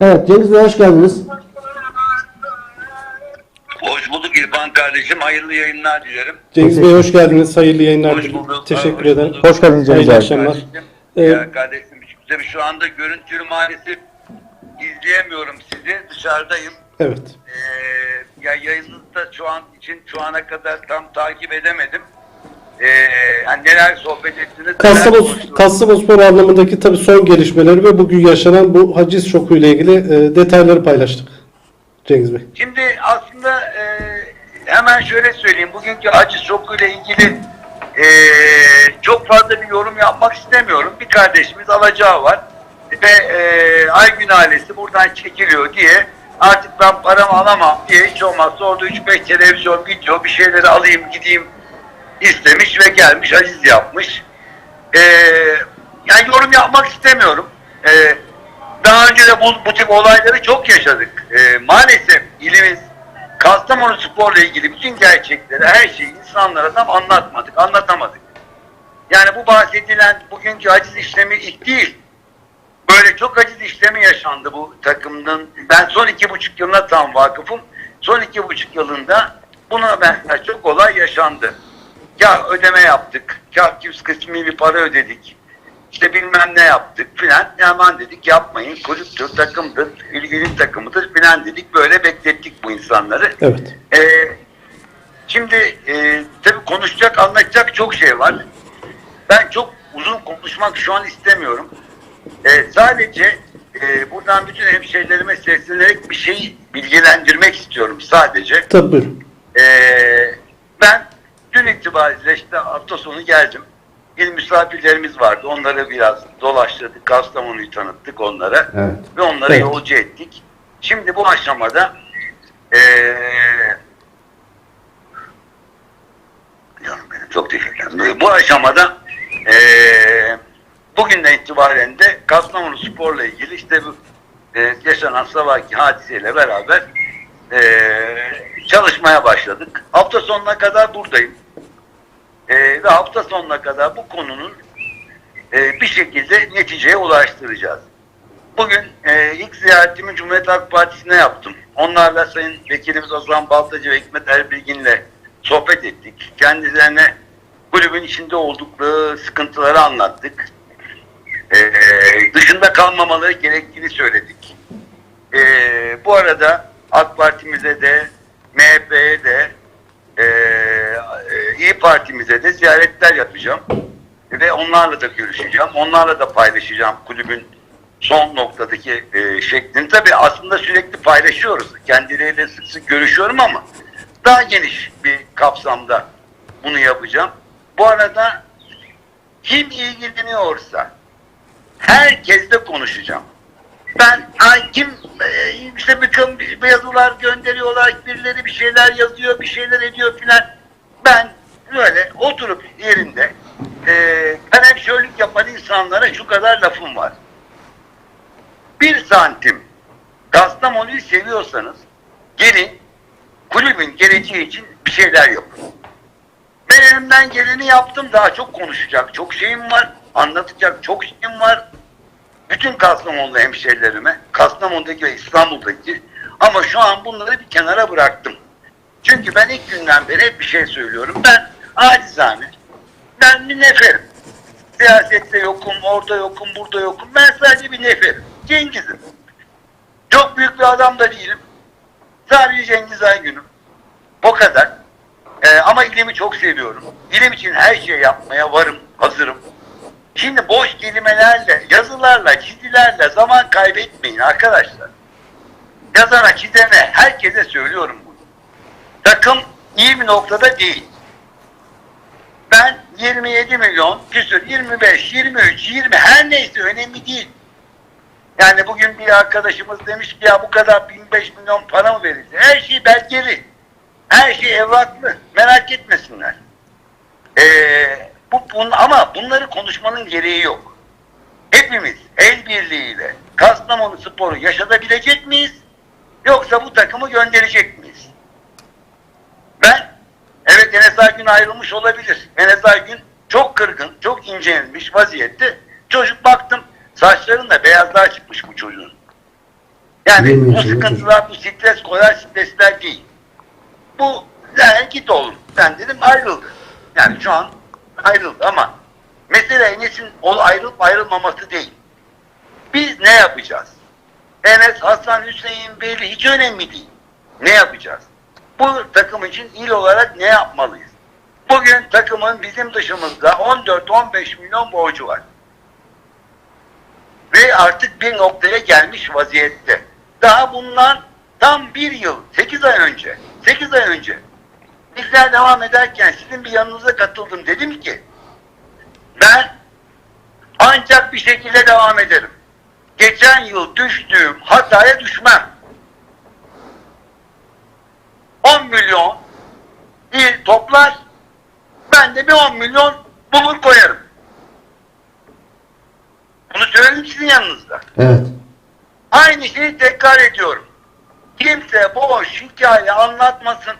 Evet Cengiz Bey hoş geldiniz. Hoş bulduk İrfan kardeşim. Hayırlı yayınlar dilerim. Cengiz Bey hoş geldiniz. Hayırlı yayınlar. Hoş dilerim. bulduk. Teşekkür Hoş ederim. bulduk. Hoş geldiniz Cengiz Bey. akşamlar. Kardeşim, Ee, ya kardeşim tabii şu anda görüntülü maalesef izleyemiyorum sizi. Dışarıdayım. Evet. Ee, ya yayınınızı da şu an için şu ana kadar tam takip edemedim. Ee, yani neler sohbet ettiniz? Kastamonu? Kastamonuspor anlamındaki tabii son gelişmeleri ve bugün yaşanan bu haciz şoku ile ilgili e, detayları paylaştık. Cengiz Bey. Şimdi aslında e, hemen şöyle söyleyeyim. Bugünkü acı şokuyla ilgili e, çok fazla bir yorum yapmak istemiyorum. Bir kardeşimiz alacağı var ve e, Aygün ailesi buradan çekiliyor diye artık ben paramı alamam diye hiç olmazsa orada 3-5 televizyon video bir şeyleri alayım gideyim istemiş ve gelmiş aciz yapmış. E, yani yorum yapmak istemiyorum. E, daha önce de bu, bu tip olayları çok yaşadık. Ee, maalesef ilimiz Kastamonu Spor'la ilgili bütün gerçekleri, her şeyi insanlara tam anlatmadık, anlatamadık. Yani bu bahsedilen bugünkü aciz işlemi ilk değil. Böyle çok aciz işlemi yaşandı bu takımın. Ben son iki buçuk yılına tam vakıfım. Son iki buçuk yılında buna benzer çok olay yaşandı. Ya ödeme yaptık, ya yüz kısmi bir para ödedik işte bilmem ne yaptık filan. Hemen dedik yapmayın kulüptür, takımdır, ilgili takımıdır filan dedik. Böyle beklettik bu insanları. Evet. Ee, şimdi e, tabii konuşacak, anlatacak çok şey var. Ben çok uzun konuşmak şu an istemiyorum. Ee, sadece e, buradan bütün hemşehrilerime seslenerek bir şey bilgilendirmek istiyorum sadece. Tabii. Ee, ben dün itibariyle işte hafta sonu geldim. İl misafirlerimiz vardı. Onları biraz dolaştırdık. Kastamonu'yu tanıttık onlara. Evet. Ve onları Evet. yolcu ettik. Şimdi bu aşamada ee, canım benim çok teşekkür ederim. Bu aşamada ee, bugünden itibaren de Kastamonu Spor'la ilgili işte bu ee, yaşanan sabahki hadiseyle beraber ee, çalışmaya başladık. Hafta sonuna kadar buradayım. Ee, ve hafta sonuna kadar bu konunun ee, bir şekilde neticeye ulaştıracağız. Bugün e, ilk ziyaretimi Cumhuriyet Halk Partisi'ne yaptım. Onlarla Sayın Vekilimiz Ozan Baltacı ve Hikmet Erbilgin'le sohbet ettik. Kendilerine kulübün içinde oldukları sıkıntıları anlattık. Ee, dışında kalmamaları gerektiğini söyledik. Ee, bu arada AK Parti'mize de MHP'ye de e, İyi Parti'mize de ziyaretler yapacağım. Ve onlarla da görüşeceğim. Onlarla da paylaşacağım kulübün son noktadaki e, şeklini. Tabii aslında sürekli paylaşıyoruz. Kendileriyle sık sık görüşüyorum ama daha geniş bir kapsamda bunu yapacağım. Bu arada kim ilgileniyorsa herkesle konuşacağım. Ben ay kim e, işte bir yazılar gönderiyorlar, birileri bir şeyler yazıyor, bir şeyler ediyor filan. Ben böyle oturup yerinde e, kalemşörlük yapan insanlara şu kadar lafım var. Bir santim Kastamonu'yu seviyorsanız gelin kulübün geleceği için bir şeyler yapın. Ben elimden geleni yaptım. Daha çok konuşacak çok şeyim var. Anlatacak çok şeyim var. Bütün Kastamonlu hemşehrilerime, Kastamonu'daki ve İstanbul'daki ama şu an bunları bir kenara bıraktım. Çünkü ben ilk günden beri hep bir şey söylüyorum. Ben acizane, ben bir neferim. Siyasette yokum, orada yokum, burada yokum. Ben sadece bir neferim. Cengiz'im. Çok büyük bir adam da değilim. Sadece Cengiz Aygün'üm. O kadar. Ee, ama ilimi çok seviyorum. İlim için her şey yapmaya varım, hazırım. Şimdi boş kelimelerle, yazılarla, çizilerle zaman kaybetmeyin arkadaşlar. Yazana, çizene, herkese söylüyorum bunu. Takım iyi bir noktada değil. Ben 27 milyon, küsür 25, 23, 20 her neyse önemli değil. Yani bugün bir arkadaşımız demiş ki ya bu kadar 25 milyon para mı verildi? Her şey belgeli. Her şey evraklı. Merak etmesinler. Ee, bu, bun, ama bunları konuşmanın gereği yok. Hepimiz el birliğiyle Kastamonu Spor'u yaşatabilecek miyiz? Yoksa bu takımı gönderecek miyiz? Ben evet Enes Aygün ayrılmış olabilir. Enes Aygün çok kırgın, çok incelmiş vaziyette. Çocuk baktım saçlarında beyazlar çıkmış bu çocuğun. Yani bu sıkıntılar, bu stres kolay stresler değil. Bu yani git oğlum. Ben dedim ayrıldı. Yani şu an ayrıldı ama mesele Enes'in ayrılıp ayrılmaması değil. Biz ne yapacağız? Enes, Hasan, Hüseyin, Veli hiç önemli değil. Ne yapacağız? Bu takım için il olarak ne yapmalıyız? Bugün takımın bizim dışımızda 14-15 milyon borcu var. Ve artık bir noktaya gelmiş vaziyette. Daha bundan tam bir yıl, 8 ay önce, 8 ay önce bizler devam ederken sizin bir yanınıza katıldım. Dedim ki ben ancak bir şekilde devam ederim. Geçen yıl düştüğüm hataya düşmem. 10 milyon il toplar ben de bir 10 milyon bulur koyarım. Bunu söyledim sizin yanınızda. Evet. Aynı şeyi tekrar ediyorum. Kimse boş hikaye anlatmasın.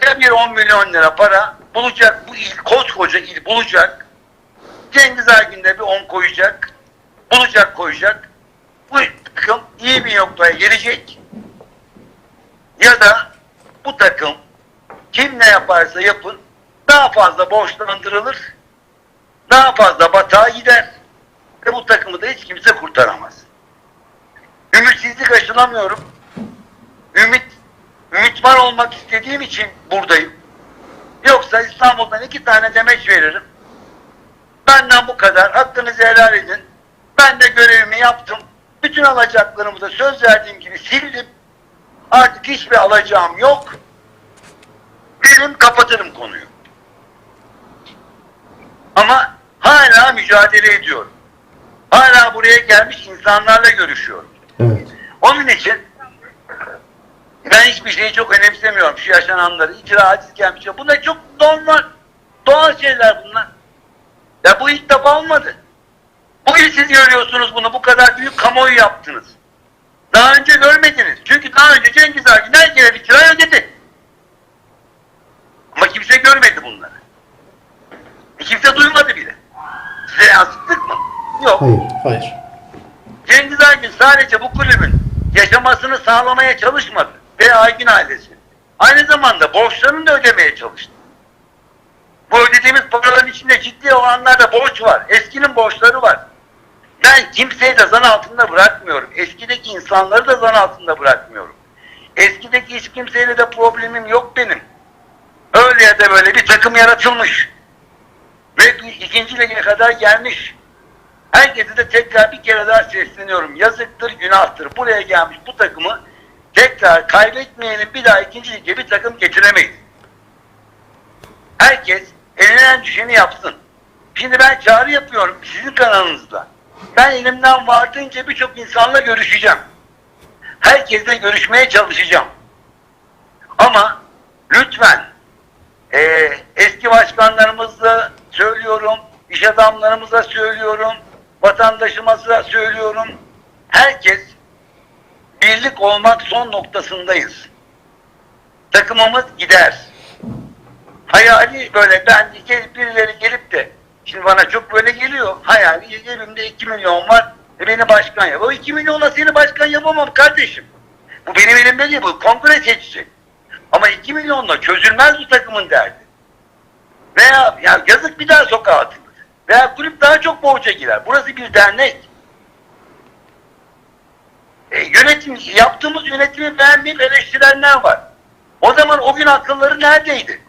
Ya bir 10 milyon lira para bulacak, bu il, koskoca il bulacak. Cengiz Ergün de bir 10 koyacak. Bulacak koyacak. Bu takım iyi bir noktaya gelecek. Ya da bu takım kim ne yaparsa yapın daha fazla borçlandırılır. Daha fazla batağa gider. Ve bu takımı da hiç kimse kurtaramaz. Ümitsizlik aşılamıyorum. Ümit, var olmak istediğim için buradayım. Yoksa İstanbul'dan iki tane demeç veririm. Benden bu kadar. Hakkınızı helal edin. Ben de görevimi yaptım. Bütün alacaklarımı da söz verdiğim gibi sildim. Artık hiçbir alacağım yok. Benim kapatırım konuyu. Ama hala mücadele ediyorum. Hala buraya gelmiş insanlarla görüşüyorum. Evet. Onun için ben hiçbir şeyi çok önemsemiyorum şu yaşananları. İcra aciz gelmiş. Bunlar çok normal. Doğal şeyler bunlar. Ya bu ilk defa olmadı. Bugün siz görüyorsunuz bunu. Bu kadar büyük kamuoyu yaptınız. Daha önce görmediniz. Çünkü daha önce Cengiz Ergün her kere bir kira ödedi. Ama kimse görmedi bunları. E kimse duymadı bile. Size yansıttık mı? Yok. Hayır. Hayır. Cengiz Aygün sadece bu kulübün yaşamasını sağlamaya çalışmadı. Ve ailesi. Aynı zamanda borçlarını da ödemeye çalıştı. Bu ödediğimiz paraların içinde ciddi olanlarda borç var. Eskinin borçları var. Ben kimseyi de zan altında bırakmıyorum. Eskideki insanları da zan altında bırakmıyorum. Eskideki hiç kimseyle de problemim yok benim. Öyle ya da böyle bir takım yaratılmış. Ve ikinci lige kadar gelmiş. Herkese de tekrar bir kere daha sesleniyorum. Yazıktır, günahtır. Buraya gelmiş bu takımı tekrar kaybetmeyelim. Bir daha ikinci lige bir takım getiremeyiz. Herkes elinden düşeni yapsın. Şimdi ben çağrı yapıyorum sizin kanalınızda. Ben elimden vardığınca birçok insanla görüşeceğim. Herkesle görüşmeye çalışacağım. Ama lütfen ee, eski başkanlarımızla söylüyorum, iş adamlarımıza söylüyorum, vatandaşımıza söylüyorum. Herkes birlik olmak son noktasındayız. Takımımız gider. Hayali böyle ben birileri gelip de şimdi bana çok böyle geliyor. Hayali elimde 2 milyon var. E beni başkan yap. O 2 milyonla seni başkan yapamam kardeşim. Bu benim elimde değil. Bu kongre seçecek. Ama 2 milyonla çözülmez bu takımın derdi. Veya ya yazık bir daha sokağa atılır. Veya kulüp daha çok borca girer. Burası bir dernek. E, yönetim, yaptığımız yönetimi beğenmeyip eleştirenler var. O zaman o gün akılları neredeydi?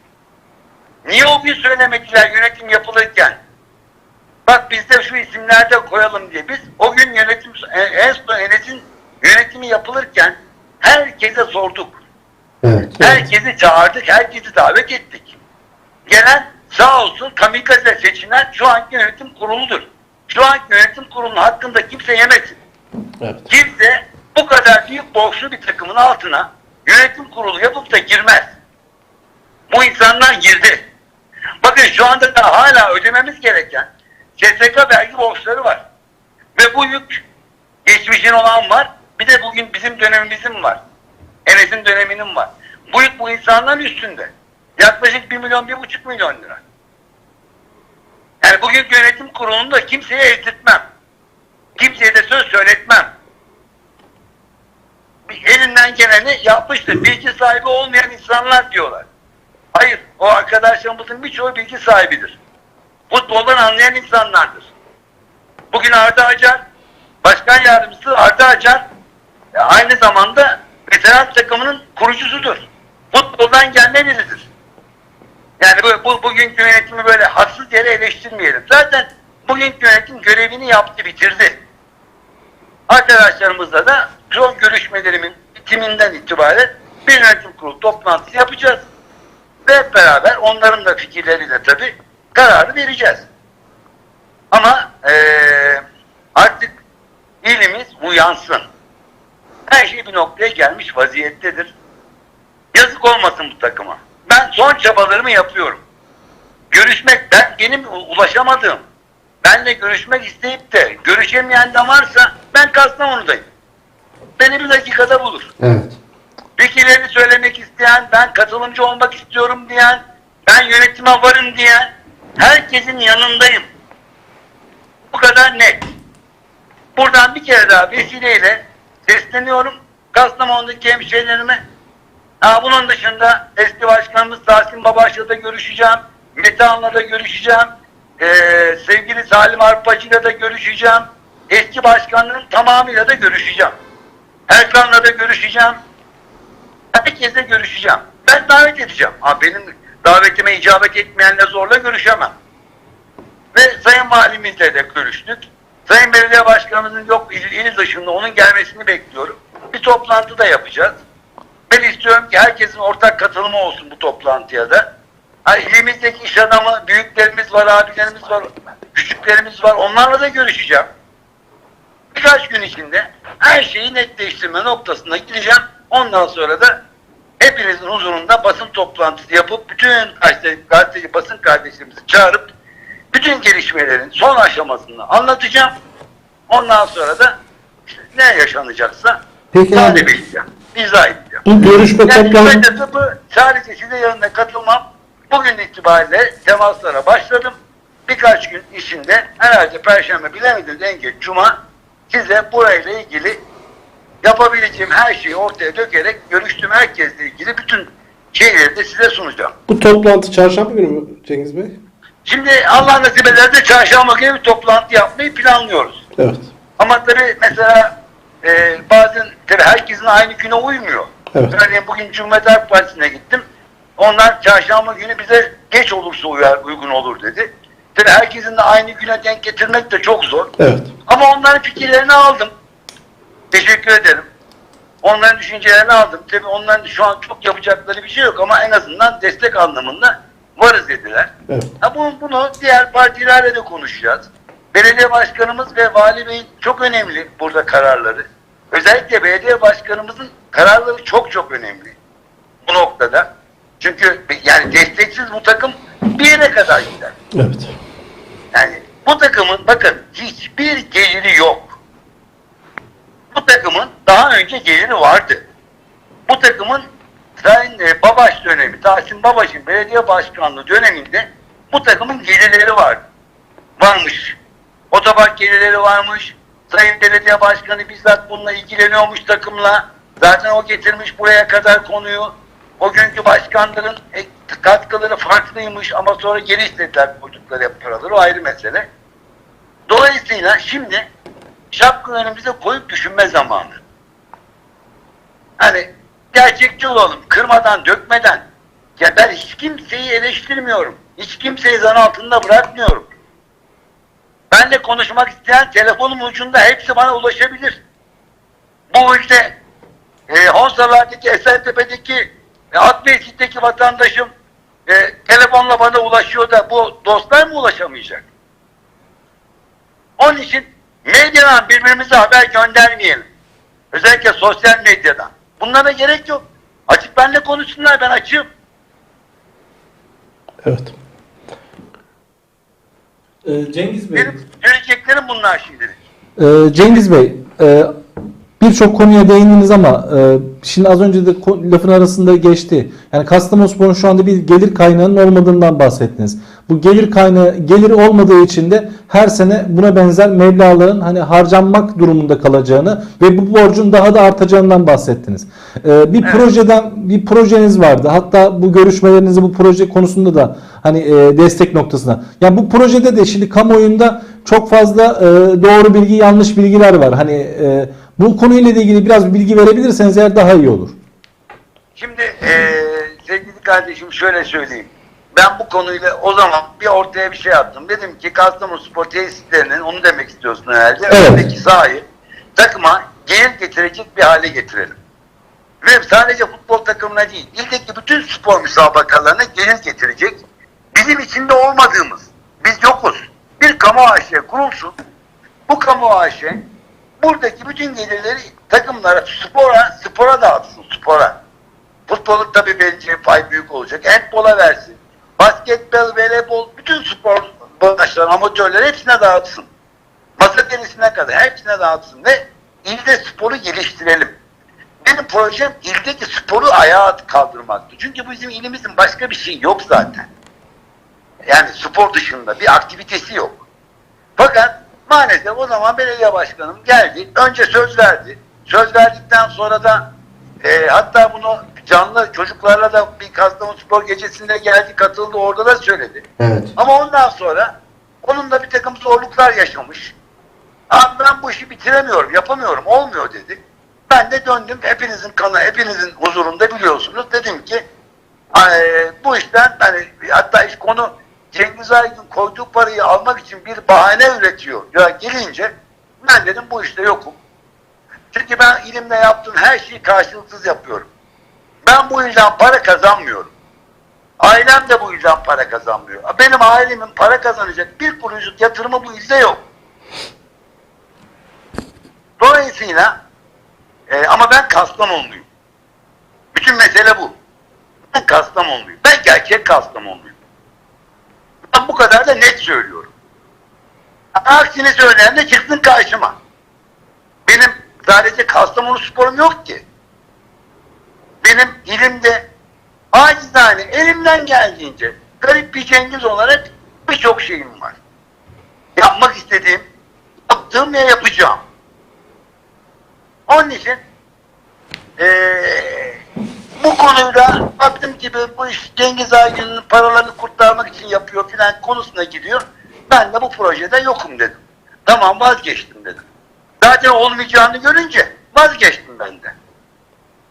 Niye o gün söylemediler yönetim yapılırken? Bak biz de şu isimlerde koyalım diye. Biz o gün yönetim, e, en son Enes'in yönetimi yapılırken herkese sorduk. Evet. Herkesi çağırdık, herkesi davet ettik. Gelen sağ olsun kamikaze seçilen şu anki yönetim kuruludur. Şu anki yönetim kurulunun hakkında kimse yemesin. Evet. Kimse bu kadar büyük borçlu bir takımın altına yönetim kurulu yapıp da girmez. Bu insanlar girdi. Bakın şu anda da hala ödememiz gereken SSK vergi borçları var. Ve bu yük geçmişin olan var. Bir de bugün bizim dönemimizin var. Enes'in döneminin var. Bu yük bu insanların üstünde. Yaklaşık 1 milyon, 1,5 milyon lira. Yani bugün yönetim kurulunda kimseye ezdirtmem. Kimseye de söz söyletmem. Elinden geleni yapmıştır. Bilgi sahibi olmayan insanlar diyorlar. Hayır, o arkadaşlarımızın birçoğu bilgi sahibidir. Futboldan anlayan insanlardır. Bugün Arda Acar, başkan yardımcısı Arda Acar e, aynı zamanda veteran takımının kurucusudur. Futboldan gelme biridir. Yani bu, bu bugünkü yönetimi böyle haksız yere eleştirmeyelim. Zaten bugünkü yönetim görevini yaptı, bitirdi. Arkadaşlarımızla da son görüşmelerimin bitiminden itibaren bir yönetim kurulu toplantısı yapacağız. Ve hep beraber onların da fikirleriyle tabii kararı vereceğiz. Ama eee, artık ilimiz uyansın. Her şey bir noktaya gelmiş vaziyettedir. Yazık olmasın bu takıma. Ben son çabalarımı yapıyorum. Görüşmek, ben benim ulaşamadığım, benle görüşmek isteyip de görüşemeyen de varsa ben Kastamonu'dayım. Beni bir dakikada bulur. Evet. Fikirlerini söylemek isteyen, ben katılımcı olmak istiyorum diyen, ben yönetime varım diyen, herkesin yanındayım. Bu kadar net. Buradan bir kere daha vesileyle sesleniyorum Kastamonu'daki hemşehrilerime. Ha, bunun dışında eski başkanımız Tahsin Babaş'la da görüşeceğim. Metehan'la da görüşeceğim. Ee, sevgili Salim Arpacı'yla da görüşeceğim. Eski başkanların tamamıyla da görüşeceğim. Erkan'la da görüşeceğim. Herkesle görüşeceğim. Ben davet edeceğim. Ha, benim davetime icabet etmeyenle zorla görüşemem. Ve Sayın Valimizle de görüştük. Sayın Belediye Başkanımızın yok il, il dışında onun gelmesini bekliyorum. Bir toplantı da yapacağız. Ben istiyorum ki herkesin ortak katılımı olsun bu toplantıya da. Ha, ilimizdeki iş adamı, büyüklerimiz var, abilerimiz var, küçüklerimiz var. Onlarla da görüşeceğim. Birkaç gün içinde her şeyi netleştirme noktasına gideceğim. Ondan sonra da hepinizin huzurunda basın toplantısı yapıp bütün gazete, gazeteci basın kardeşlerimizi çağırıp bütün gelişmelerin son aşamasını anlatacağım. Ondan sonra da işte ne yaşanacaksa Peki takip edeceğim. İzah edeceğim. Bu görüşme Yani toplantı kısacası bu sadece size yanına katılmam. Bugün itibariyle temaslara başladım. Birkaç gün içinde herhalde Perşembe bilemediniz en geç Cuma size burayla ilgili yapabileceğim her şeyi ortaya dökerek görüştüğüm herkesle ilgili bütün şeyleri de size sunacağım. bu toplantı çarşamba günü mü Cengiz Bey? Şimdi Allah nasip ederse çarşamba günü bir toplantı yapmayı planlıyoruz. Evet. Ama tabii mesela e, bazen tabii herkesin aynı güne uymuyor. Evet. Örneğin bugün Cumhuriyet Halk Partisi'ne gittim. Onlar çarşamba günü bize geç olursa uyar, uygun olur dedi. Tabii herkesin de aynı güne denk getirmek de çok zor. Evet. Ama onların fikirlerini aldım. Teşekkür ederim. Onların düşüncelerini aldım. Tabii onların şu an çok yapacakları bir şey yok ama en azından destek anlamında varız dediler. Evet. Ha bunu, bunu diğer partilerle de konuşacağız. Belediye başkanımız ve vali beyin çok önemli burada kararları. Özellikle belediye başkanımızın kararları çok çok önemli bu noktada. Çünkü yani desteksiz bu takım bir yere kadar gider. Evet. Yani bu takımın bakın hiçbir geliri yok. Bu takımın daha önce geliri vardı. Bu takımın Sayın e, Babaş dönemi, Tahsin Babaş'ın belediye başkanlığı döneminde bu takımın gelirleri vardı. Varmış. Otopark gelirleri varmış. Sayın Belediye Başkanı bizzat bununla ilgileniyormuş takımla. Zaten o getirmiş buraya kadar konuyu. O günkü başkanların e, katkıları farklıymış ama sonra geri istediler koydukları paraları. O ayrı mesele. Dolayısıyla şimdi şapka önümüze koyup düşünme zamanı. Hani gerçekçi olalım. Kırmadan, dökmeden. Ya ben hiç kimseyi eleştirmiyorum. Hiç kimseyi zan altında bırakmıyorum. Benle konuşmak isteyen telefonum ucunda hepsi bana ulaşabilir. Bu ülke e, Honsalar'daki, Esentepe'deki, e, Akbeysik'teki vatandaşım e, telefonla bana ulaşıyor da bu dostlar mı ulaşamayacak? Onun için medyadan birbirimize haber göndermeyelim. Özellikle sosyal medyadan. Bunlara gerek yok. Açık benimle konuşsunlar ben açığım. Evet. Ee, Cengiz Bey, Benim söyleyeceklerim bunlar şimdilik. Ee, Cengiz Bey, e, birçok konuya değindiniz ama e, şimdi az önce de lafın arasında geçti. Yani Kastamonuspor'un şu anda bir gelir kaynağının olmadığından bahsettiniz. Bu gelir kaynağı geliri olmadığı için de her sene buna benzer meblağların hani harcanmak durumunda kalacağını ve bu borcun daha da artacağından bahsettiniz. Ee, bir projeden bir projeniz vardı. Hatta bu görüşmelerinizi bu proje konusunda da hani e, destek noktasına. Yani bu projede de şimdi kamuoyunda çok fazla e, doğru bilgi, yanlış bilgiler var. Hani e, bu konuyla ilgili biraz bilgi verebilirseniz eğer daha iyi olur. Şimdi eee sevgili kardeşim şöyle söyleyeyim. Ben bu konuyla o zaman bir ortaya bir şey attım. Dedim ki Kastamonu Spor tesislerinin onu demek istiyorsun herhalde. Evet. Öndeki sahayı takıma gelir getirecek bir hale getirelim. Ve sadece futbol takımına değil, ildeki bütün spor müsabakalarına gelir getirecek. Bizim içinde olmadığımız, biz yokuz. Bir kamu AŞ kurulsun. Bu kamu AŞ buradaki bütün gelirleri takımlara, spora, spora dağıtsın, spora. Futbolun tabii vereceği pay büyük olacak. Handbola versin. Basketbol, voleybol, bütün spor branşları, amatörler hepsine dağıtsın. Masa tenisine kadar hepsine dağıtsın ve ilde sporu geliştirelim. Benim projem ildeki sporu ayağa kaldırmaktı. Çünkü bizim ilimizin başka bir şey yok zaten. Yani spor dışında bir aktivitesi yok. Fakat maalesef o zaman belediye başkanım geldi. Önce söz verdi. Söz verdikten sonra da e, hatta bunu canlı çocuklarla da bir Kastamonu Spor gecesinde geldi katıldı orada da söyledi. Evet. Ama ondan sonra onun da bir takım zorluklar yaşamış. Abi ben bu işi bitiremiyorum, yapamıyorum, olmuyor dedi. Ben de döndüm hepinizin kanı, hepinizin huzurunda biliyorsunuz. Dedim ki eee, bu işten hani hatta iş konu Cengiz Aydın koyduğu parayı almak için bir bahane üretiyor. Ya gelince ben dedim bu işte yokum. Çünkü ben ilimle yaptığım her şeyi karşılıksız yapıyorum. Ben bu yüzden para kazanmıyorum. Ailem de bu yüzden para kazanmıyor. Benim ailemin para kazanacak bir kuruşluk yatırımı bu yüzde yok. Dolayısıyla e, ama ben Kastamonluyum. Bütün mesele bu. Ben Kastamonluyum. Ben gerçek Kastamonluyum. Ben bu kadar da net söylüyorum. Aksini söyleyen de çıksın karşıma. Benim sadece Kastamonu sporum yok ki. Benim ilimde acizane elimden geldiğince garip bir Cengiz olarak birçok şeyim var. Yapmak istediğim, yaptığım ve yapacağım. Onun için eee, bu konuyla baktım ki bu- iş Cengiz Aygün'ün paralarını kurtarmak için yapıyor filan konusuna gidiyor. Ben de bu projede yokum dedim. Tamam vazgeçtim dedim. Zaten olmayacağını görünce vazgeçtim ben de.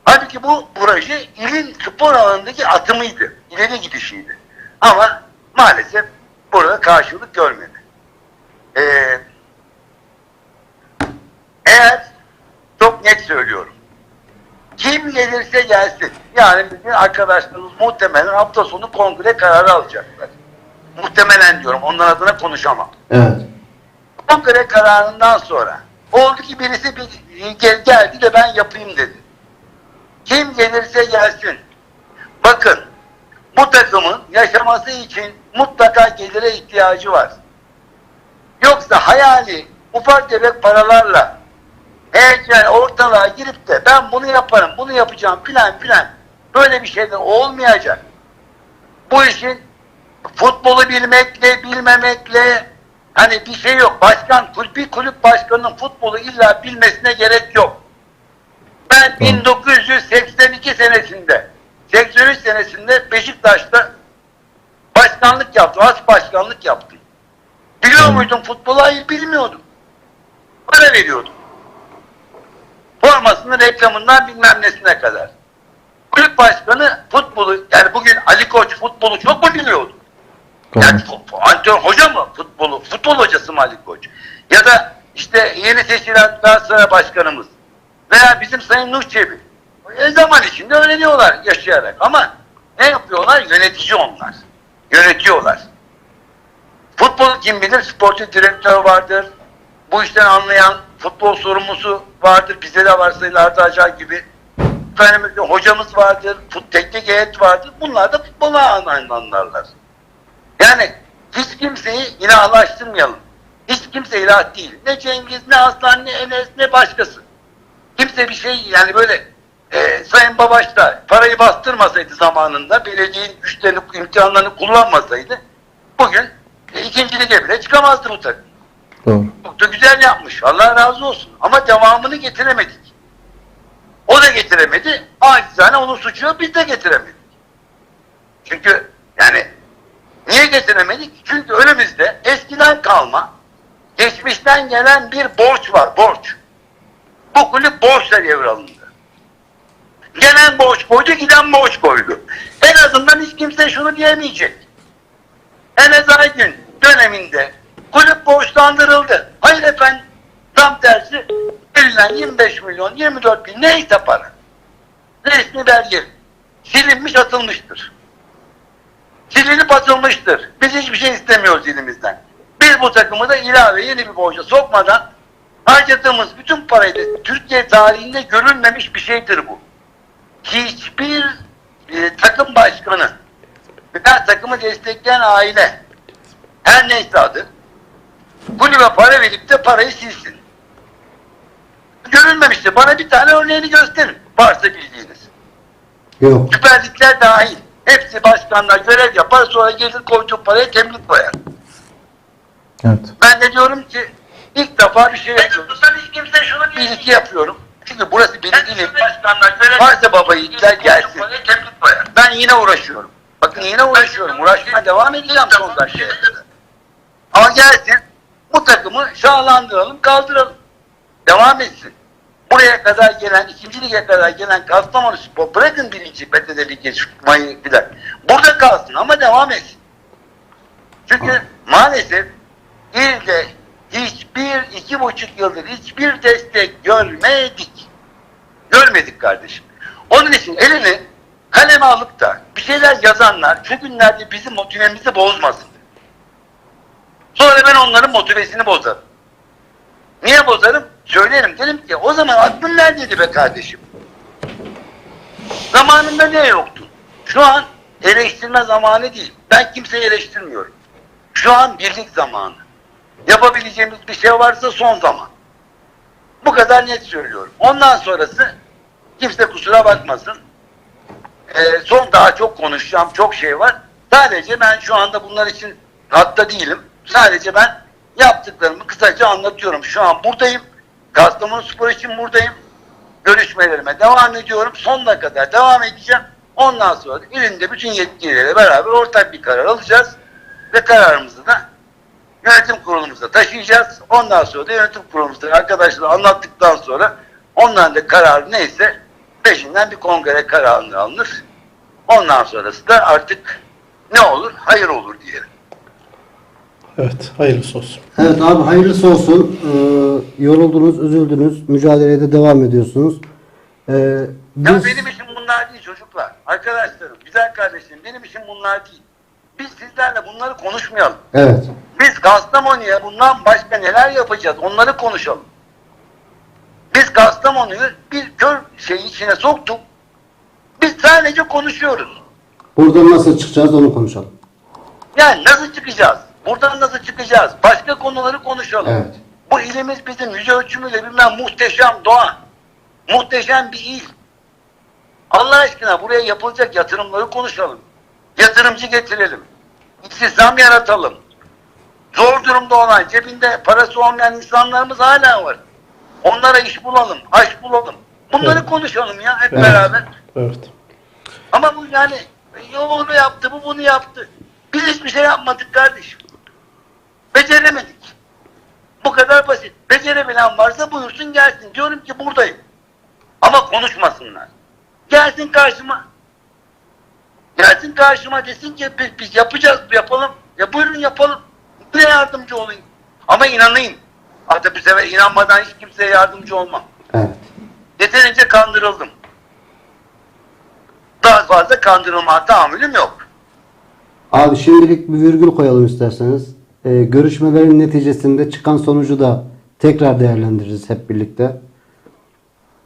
Halbuki bu proje ilin spor alanındaki atımıydı. İleri gidişiydi. Ama maalesef burada karşılık görmedi. Ee, eğer çok net söylüyorum. Kim gelirse gelsin. Yani bizim arkadaşlarımız muhtemelen hafta sonu kongre kararı alacaklar. Muhtemelen diyorum. Onların adına konuşamam Evet. kongre kararından sonra oldu ki birisi bir, gel- geldi de ben yapayım dedi. Kim gelirse gelsin. Bakın bu takımın yaşaması için mutlaka gelire ihtiyacı var. Yoksa hayali ufak tefek paralarla heyecan ortalığa girip de ben bunu yaparım, bunu yapacağım filan filan böyle bir şeyler olmayacak. Bu işin futbolu bilmekle, bilmemekle hani bir şey yok. Başkan, kulüp, bir kulüp başkanının futbolu illa bilmesine gerek yok. Ben 1982 senesinde, 83 senesinde Beşiktaş'ta başkanlık yaptım, as başkanlık yaptım. Biliyor muydum futbolu? Hayır bilmiyordum. Para veriyordum. Formasının reklamından bilmem nesine kadar. Kulüp başkanı futbolu, yani bugün Ali Koç futbolu çok mu biliyordu? Yani antrenör hoca mı futbolu? Futbol hocası mı Ali Koç? Ya da işte yeni seçilen Galatasaray başkanımız veya bizim Sayın Nuh Çebi. E zaman içinde öğreniyorlar yaşayarak ama ne yapıyorlar? Yönetici onlar. Yönetiyorlar. Futbol kim bilir? Sporcu direktör vardır. Bu işten anlayan futbol sorumlusu vardır. Bizde de var Sayın Arda Acar gibi. Efendim, hocamız vardır. Fut, teknik heyet vardır. Bunlar da futbola anlarlar. Yani hiç kimseyi ilahlaştırmayalım. Hiç kimse ilah değil. Ne Cengiz, ne Aslan, ne Enes, ne başkası. Kimse bir şey yani böyle e, Sayın Babaş da parayı bastırmasaydı zamanında, belediyenin güçlerini, imkanlarını kullanmasaydı bugün e, ikinci lige bile çıkamazdı bu takım. Doğru. Çok da güzel yapmış. Allah razı olsun. Ama devamını getiremedik. O da getiremedi. Acizane onun suçu yok. Biz de getiremedik. Çünkü yani niye getiremedik? Çünkü önümüzde eskiden kalma geçmişten gelen bir borç var. Borç. Bu kulüp borçla devralındı. Gelen borç koydu, giden borç koydu. En azından hiç kimse şunu diyemeyecek. Enes Aydın döneminde kulüp borçlandırıldı. Hayır efendim tam tersi verilen 25 milyon 24 bin neyse para. Resmi belge silinmiş atılmıştır. Silinip atılmıştır. Biz hiçbir şey istemiyoruz elimizden. Biz bu takımı da ilave yeni bir borca sokmadan harcadığımız bütün parayı da Türkiye tarihinde görülmemiş bir şeydir bu. Hiçbir e, takım başkanı veya takımı destekleyen aile her neyse adı kulübe para verip de parayı silsin. Görülmemişti. Bana bir tane örneğini gösterin. Varsa bildiğiniz. Yok. Süper Ligler dahil. Hepsi başkanlar görev yapar sonra gelir koyduğu paraya temlik koyar. Evet. Ben de diyorum ki ilk defa bir şey yapıyorum. kimse şunu bir iki yapıyorum. Çünkü burası benim dilim. Varsa baba yiğitler gelsin. Ben yine uğraşıyorum. Bakın yine uğraşıyorum. Uğraşmaya devam edeceğim son dakikaya kadar. Ama gelsin bu takımı şahlandıralım, kaldıralım. Devam etsin. Buraya kadar gelen, ikinci lige kadar gelen Kastamonu Spor, bırakın birinci PTT Ligi çıkmayı filan. Burada kalsın ama devam etsin. Çünkü maalesef ilde hiçbir, iki buçuk yıldır hiçbir destek görmedik. Görmedik kardeşim. Onun için elini kaleme alıp da bir şeyler yazanlar şu günlerde bizim motivemizi bozmasın. Sonra ben onların motivesini bozarım. Niye bozarım? Söylerim. Derim ki o zaman aklın neredeydi be kardeşim? Zamanında ne yoktu? Şu an eleştirme zamanı değil. Ben kimseyi eleştirmiyorum. Şu an birlik zamanı. Yapabileceğimiz bir şey varsa son zaman. Bu kadar net söylüyorum. Ondan sonrası kimse kusura bakmasın. Ee, son daha çok konuşacağım çok şey var. Sadece ben şu anda bunlar için hatta değilim. Sadece ben yaptıklarımı kısaca anlatıyorum. Şu an buradayım. Kastamonu Spor için buradayım. Görüşmelerime devam ediyorum. Sonuna kadar devam edeceğim. Ondan sonra ilinde bütün yetkililerle beraber ortak bir karar alacağız. Ve kararımızı da yönetim kurulumuza taşıyacağız. Ondan sonra da yönetim kurulumuzda arkadaşlar anlattıktan sonra onların da kararı neyse peşinden bir kongre kararını alınır. Ondan sonrası da artık ne olur? Hayır olur diyelim. Evet, hayırlısı olsun. Evet abi hayırlısı olsun. Ee, yoruldunuz, üzüldünüz. Mücadeleye de devam ediyorsunuz. Ee, Ya biz... benim işim bunlar değil çocuklar. Arkadaşlarım, güzel kardeşim benim işim bunlar değil. Biz sizlerle bunları konuşmayalım. Evet. Biz Kastamonu'ya bundan başka neler yapacağız onları konuşalım. Biz Kastamonu'yu bir kör şey içine soktuk. Biz sadece konuşuyoruz. Buradan nasıl çıkacağız onu konuşalım. Yani nasıl çıkacağız? Buradan nasıl çıkacağız? Başka konuları konuşalım. Evet. Bu ilimiz bizim yüz ölçümüyle bilmem muhteşem doğa. Muhteşem bir il. Allah aşkına buraya yapılacak yatırımları konuşalım. Yatırımcı getirelim. İstihdam yaratalım. Zor durumda olan, cebinde parası olmayan insanlarımız hala var. Onlara iş bulalım, aş bulalım. Bunları Evet. konuşalım ya hep Evet. beraber. Evet. Ama bu yani "Ya onu yaptı, bu bunu yaptı. Biz hiçbir şey yapmadık kardeşim. Beceremedik. Bu kadar basit. Becerebilen varsa buyursun gelsin. Diyorum ki buradayım. Ama konuşmasınlar. Gelsin karşıma. Gelsin karşıma desin ki biz, biz yapacağız, yapalım. Ya buyurun yapalım. Ne yardımcı olayım. Ama inanayım. Hatta bu sefer inanmadan hiç kimseye yardımcı olmam. Evet. Yeterince kandırıldım. Daha fazla kandırılma tahammülüm yok. Abi şimdilik bir virgül koyalım isterseniz. Ee, görüşmelerin neticesinde çıkan sonucu da tekrar değerlendiririz hep birlikte.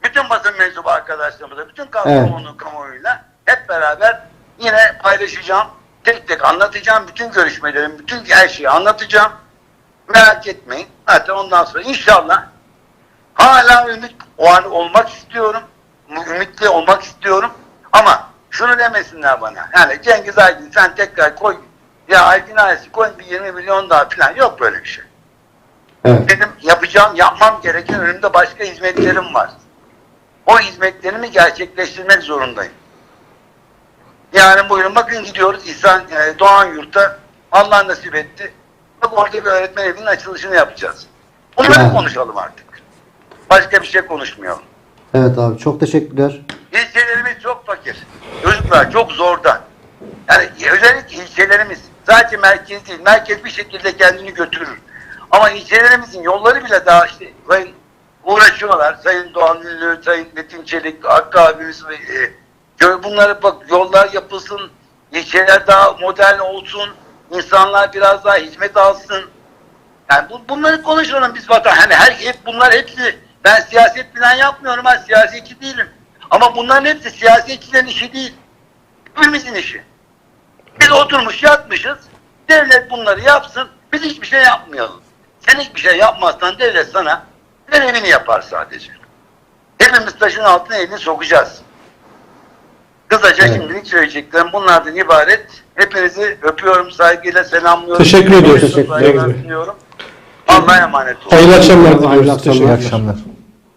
Bütün basın mensubu arkadaşlarımızla, bütün Kastamonu kamuoyuyla hep beraber yine paylaşacağım. Tek tek anlatacağım. Bütün görüşmelerim, bütün her şeyi anlatacağım. Merak etmeyin. Zaten ondan sonra inşallah hala ümit o an olmak istiyorum. Ümitli olmak istiyorum. Ama şunu demesinler bana. Yani Cengiz Aydın sen tekrar koy Ya Aydın ailesi koyun bir 20 milyon daha falan yok böyle bir şey. Evet. Benim yapacağım, yapmam gereken önümde başka hizmetlerim var. O hizmetlerimi gerçekleştirmek zorundayım. Yani bugün bakın gidiyoruz İhsan e, Doğan Yurt'ta Allah nasip etti. Bak orada bir öğretmen evinin açılışını yapacağız. Bunları Evet. konuşalım artık. Başka bir şey konuşmayalım. Evet abi çok teşekkürler. İlçelerimiz çok fakir. Çocuklar çok zorda. Yani özellikle ilçelerimiz sadece merkez değil. Merkez bir şekilde kendini götürür. Ama ilçelerimizin yolları bile daha işte sayın uğraşıyorlar. Sayın Doğan Ünlü, Sayın Metin Çelik, Hakkı abimiz ve e, bunları bak yollar yapılsın, ilçeler daha modern olsun, insanlar biraz daha hizmet alsın. Yani bu, bunları konuşalım biz vatan. Hani her hep bunlar hepsi ben siyaset falan yapmıyorum ben siyasetçi değilim. Ama bunların hepsi siyasetçilerin işi değil. Hepimizin işi. Biz oturmuş yatmışız. Devlet bunları yapsın. Biz hiçbir şey yapmayalım. Sen hiçbir şey yapmazsan devlet sana görevini yapar sadece. Hepimiz taşın altına elini sokacağız. Kısaca Evet. şimdilik söyleyeceklerim bunlardan ibaret. Hepinizi öpüyorum, saygıyla selamlıyorum. Teşekkür. Saygılar Teşekkür ederim. Allah'a emanet olun. Hayırlı akşamlar Hayırlı diliyoruz. ederim. akşamlar.